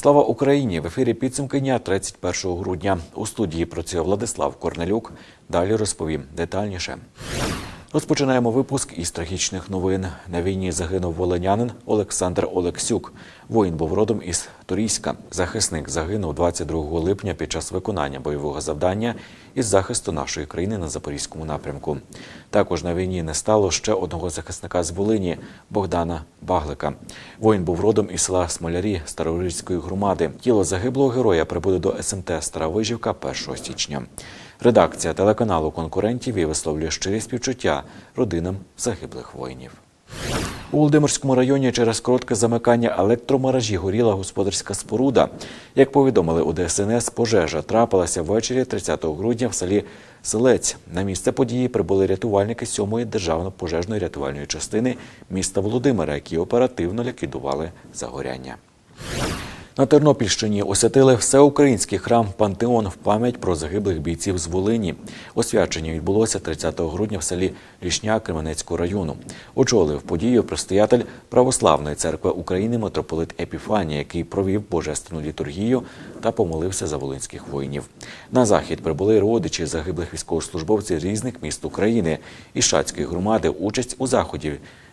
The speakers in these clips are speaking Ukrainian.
Слава Україні! В ефірі підсумки дня 31 грудня. У студії працює Владислав Корнелюк. Далі розповім детальніше. Розпочинаємо випуск із трагічних новин. На війні загинув волинянин Олександр Олексюк. Воїн був родом із Торійська. Захисник загинув 22 липня під час виконання бойового завдання із захисту нашої країни на запорізькому напрямку. Також на війні не стало ще одного захисника з Волині Богдана Баглика. Воїн був родом із села Смолярі Старорижської громади. Тіло загиблого героя прибуде до СМТ Стара Вижівка 1 січня. Редакція телеканалу конкурентів і висловлює щирі співчуття родинам загиблих воїнів. У Володимирському районі через коротке замикання електромережі горіла господарська споруда. Як повідомили у ДСНС, пожежа трапилася ввечері 30 грудня в селі Селець. На місце події прибули рятувальники 7-ї державно пожежної рятувальної частини міста Володимира, які оперативно ліквідували загоряння. На Тернопільщині освятили всеукраїнський храм Пантеон в пам'ять про загиблих бійців з Волині. Освячення відбулося 30 грудня в селі Лішня Кременецького району. Очолив подію предстоятель Православної церкви України митрополит Епіфанія, який провів божественну літургію та помолився за волинських воїнів. На захід прибули родичі загиблих військовослужбовців різних міст України і Шацької громади. Участь у заході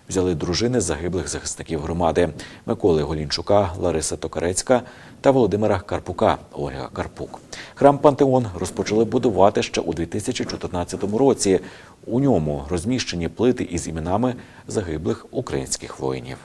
взяли дружини загиблих захисників громади Миколи Голінчука, Лариса Токарецька та Володимира Карпука Ольга Карпук. Храм Пантеон розпочали будувати ще у 2014 році. У ньому розміщені плити із іменами загиблих українських воїнів.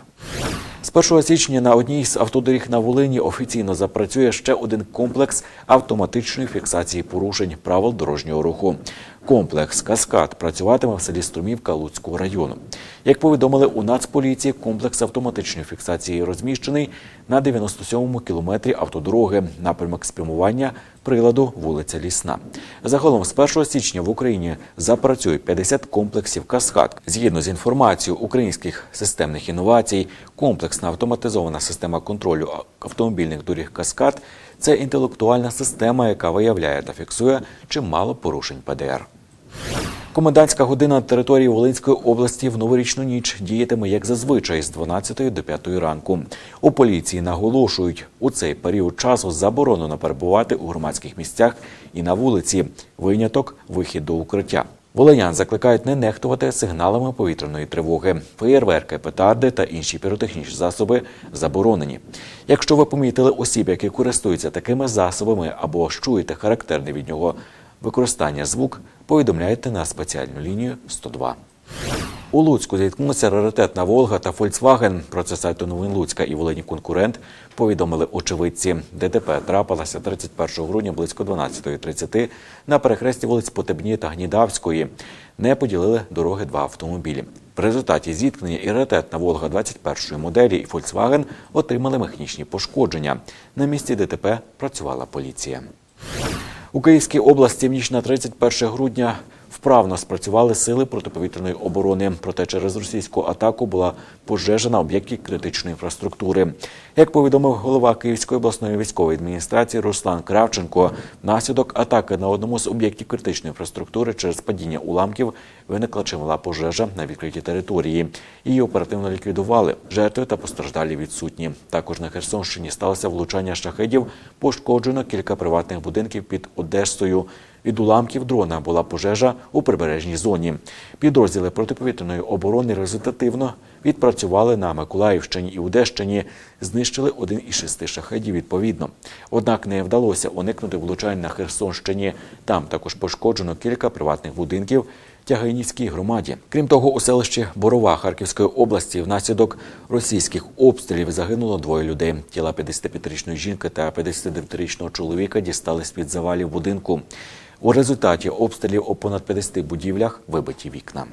З 1 січня на одній з автодоріг на Волині офіційно запрацює ще один комплекс автоматичної фіксації порушень правил дорожнього руху. Комплекс Каскад працюватиме в селі Струмівка Луцького району. Як повідомили у Нацполіції, комплекс автоматичної фіксації розміщений на 97-му кілометрі автодороги, напрямок спрямування приладу вулиця Лісна. Загалом з 1 січня в Україні запрацює 50 комплексів Каскад. Згідно з інформацією українських системних інновацій, комплексна автоматизована система контролю автомобільних доріг Каскад це інтелектуальна система, яка виявляє та фіксує чимало порушень ПДР. Комендантська година на території Волинської області в новорічну ніч діятиме як зазвичай з 12 до 5 ранку. У поліції наголошують, у цей період часу заборонено перебувати у громадських місцях і на вулиці. Виняток вихід до укриття. Волинян закликають не нехтувати сигналами повітряної тривоги. Феєрверки, петарди та інші піротехнічні засоби заборонені. Якщо ви помітили осіб, які користуються такими засобами або чуєте характерний від нього використання звук, повідомляйте на спеціальну лінію 102. У Луцьку зіткнулися раритетна Волга та Фольксваген. Про це сайту новин Луцька і Волині конкурент повідомили очевидці. ДТП трапилося 31 грудня близько 12.30 на перехресті вулиць Потебні та Гнідавської. Не поділили дороги два автомобілі. В результаті зіткнення і раритетна Волга 21-ї моделі і Фольксваген отримали механічні пошкодження. На місці ДТП працювала поліція. У Київській області в ніч на 31 грудня вправно спрацювали сили протиповітряної оборони. Проте через російську атаку була пожежа на об'єкті критичної інфраструктури. Як повідомив голова Київської обласної військової адміністрації Руслан Кравченко, внаслідок атаки на одному з об'єктів критичної інфраструктури через падіння уламків виникла чимала пожежа на відкритій території. Її оперативно ліквідували. Жертви та постраждалі відсутні. Також на Херсонщині сталося влучання шахедів. Пошкоджено кілька приватних будинків під Одесою. Від уламків дрона була пожежа у прибережній зоні. Підрозділи протиповітряної оборони результативно відпрацювали на Миколаївщині і Одещині, знищили один із шести шахедів відповідно. Однак не вдалося уникнути влучань на Херсонщині. Там також пошкоджено кілька приватних будинків. Тягайнівській громаді. Крім того, у селищі Борова Харківської області внаслідок російських обстрілів загинуло двоє людей. Тіла 55-річної жінки та 59-річного чоловіка дістали з-під завалів будинку. У результаті обстрілів у понад 50 будівлях вибиті вікна.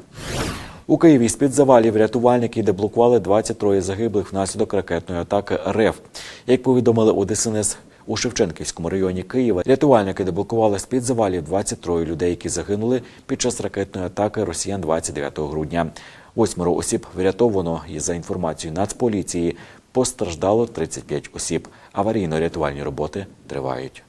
У Києві з-під завалів рятувальники деблокували 23 загиблих внаслідок ракетної атаки РФ. Як повідомили у ДСНС у Шевченківському районі Києва, рятувальники деблокували з-під завалів 23 людей, які загинули під час ракетної атаки росіян 29 грудня. Восьмеро осіб врятовано і за інформацією Нацполіції постраждало 35 осіб. Аварійно-рятувальні роботи тривають.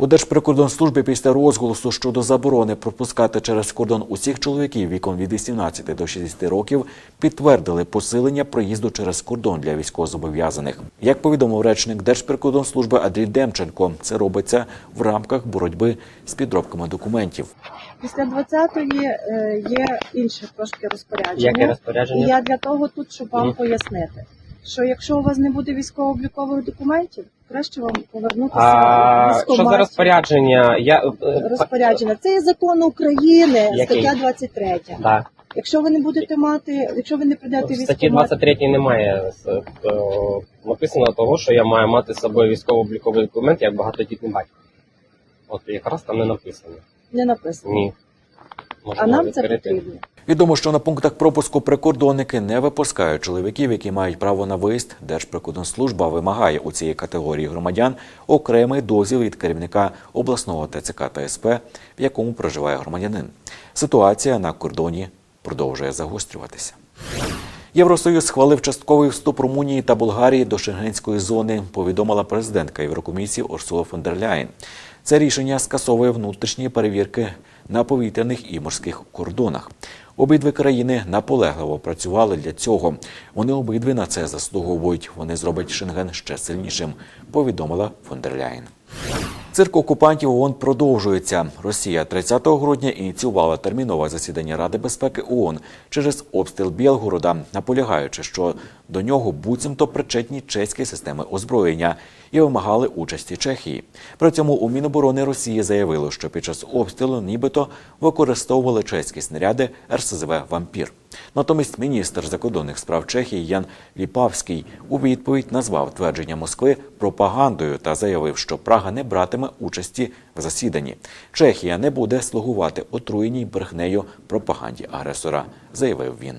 У Держприкордонслужбі після розголосу щодо заборони пропускати через кордон усіх чоловіків віком від 18 до 60 років підтвердили посилення проїзду через кордон для військовозобов'язаних. Як повідомив речник Держприкордонслужби Андрій Демченко, це робиться в рамках боротьби з підробками документів. Після 20-ї е, є інше трошки розпорядження. Яке розпорядження? І я для того тут, щоб вам пояснити, що якщо у вас не буде військово-облікових документів, краще вам повернутися А, в що за військкомат. розпорядження? Я, е, е, розпорядження. Це є закон України, Який? стаття 23. Да. Якщо ви не будете мати, якщо ви не прийдете В статті військкомат, 23 немає е, написано того, що я маю мати з собою військово-обліковий документ як багатодітний батько. От якраз там не написано. не написано. Ні. А Можемо нам це відкрити. потрібно. Відомо, що на пунктах пропуску прикордонники не випускають чоловіків, які мають право на виїзд. Держприкордонслужба вимагає у цієї категорії громадян окремий дозвіл від керівника обласного ТЦК та СП, в якому проживає громадянин. Ситуація на кордоні продовжує загострюватися. Євросоюз схвалив частковий вступ Румунії та Болгарії до шенгенської зони, повідомила президентка Єврокомісії Урсула фон дер Ляєн. Це рішення скасовує внутрішні перевірки на повітряних і морських кордонах. Обидві країни наполегливо працювали для цього. Вони обидві на це заслуговують. Вони зроблять Шенген ще сильнішим, повідомила фон дер Ляєн. Цирк окупантів ООН продовжується. Росія 30 грудня ініціювала термінове засідання Ради безпеки ООН через обстріл Білгорода, наполягаючи, що до нього буцімто причетні чеські системи озброєння і вимагали участі Чехії. При цьому у Міноборони Росії заявили, що під час обстрілу нібито використовували чеські снаряди РСЗВ Вампір. Натомість міністр закордонних справ Чехії Ян Ліпавський у відповідь назвав твердження Москви пропагандою та заявив, що Прага не братиме участі в засіданні. Чехія не буде слугувати отруєній брехнею пропаганді агресора, заявив він.